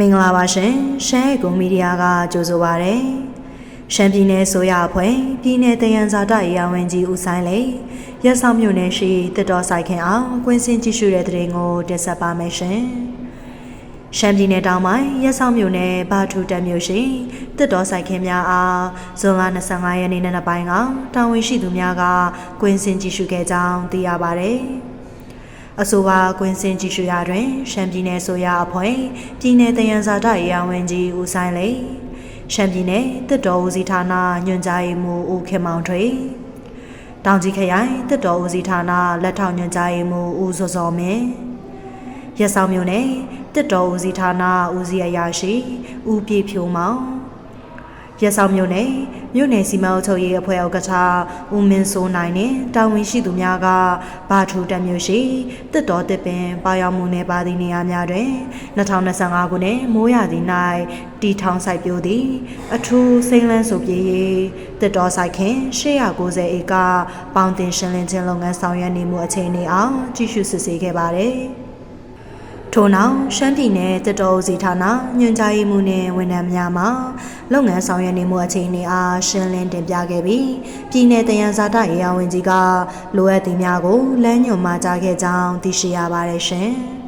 မင်္ဂလာပါရှင်ရှမ်းကုံမီဒီယာကကြိုဆိုပါရယ်ရှမ်းပြည်နယ်ဆိုရအဖွဲ့ပြည်내တယံဇာတရေယာဝင်ကြီးဦးဆိုင်လေရက်ဆောင်မြို့နယ်ရှိတစ်တော်ဆိုင်ခင်အောင်ကွင်းစင်ကြည့်ရှုတဲ့တဲ့ရင်ကိုတင်ဆက်ပါမယ်ရှင်ရှမ်းပြည်နယ်တောင်ပိုင်းရက်ဆောင်မြို့နယ်ဘာထူတက်မြို့ရှိတစ်တော်ဆိုင်ခင်များအားဇွန်လ25ရက်နေ့နံနက်ပိုင်းကတာဝန်ရှိသူများကကွင်းစင်ကြည့်ရှုခဲ့ကြောင်းသိရပါတယ် အဆိုပါကွင်းစင်ကြည့်ရှုရာတွင်ရှမ်းပြည်နယ်ဆိုရအဖွဲ့ပြည်내တယံဇာတရေယာဝင်ကြီးဦးဆိုင်လေရှမ်းပြည်နယ်တစ်တော်ဦးစီးဌာနညွှန်ကြားရေးမှူးဦးခင်မောင်ထွေတောင်ကြီးခရိုင်တစ်တော်ဦးစီးဌာနလက်ထောက်ညွှန်ကြားရေးမှူးဦးစောစောမင်းရက်ဆောင်မြို့နယ်တစ်တော်ဦးစီးဌာနဦးစီးအရာရှိဦးပြည့်ဖြိုးမောင် ရက်ဆောင်မြို့နယ်မြို့နယ်စီမံအုပ်ချုပ်ရေးအဖွဲ့ဥက္ကဋ္ဌဦးမင်းစိုးနိုင်နဲ့တာဝန်ရှိသူများကဘာထူတက်မြို့ရှိတစ်တော်တစ်ပင်ပါရောက်မှုနယ်ပါသည့်နေရာများတွင်2025ခုနှစ်မိုးရာသီ၌တီထောင်ဆိုင်ပြိုသည့်အထူးစိမ့်လန်းဆိုပြေးရေးတစ်တော်ဆိုင်ခင်890ဧကပေါင်တင်ရှင်းလင်းခြင်းလုပ်ငန်းဆောင်ရွက်နေမှုအခြေအနေအောင်ကြည့်ရှုစစ်ဆေးခဲ့ပါတယ်။ ထို့နောက်ရှမ်းပြည်နယ်တတော်ဦးစီဌာနညွှန်ကြားရေးမှူးနှင့်ဝန်ထမ်းများမှလုပ်ငန်းဆောင်ရွက်နေမှုအခြေအနေအားရှင်းလင်းတင်ပြခဲ့ပြီးပြည်내တယံဇာတရေယာဝင်ကြီးကလိုအပ်သည်များကိုလမ်းညွှန်မှာကြားခဲ့ကြောင်းသိရှိရပါတယ်ရှင်။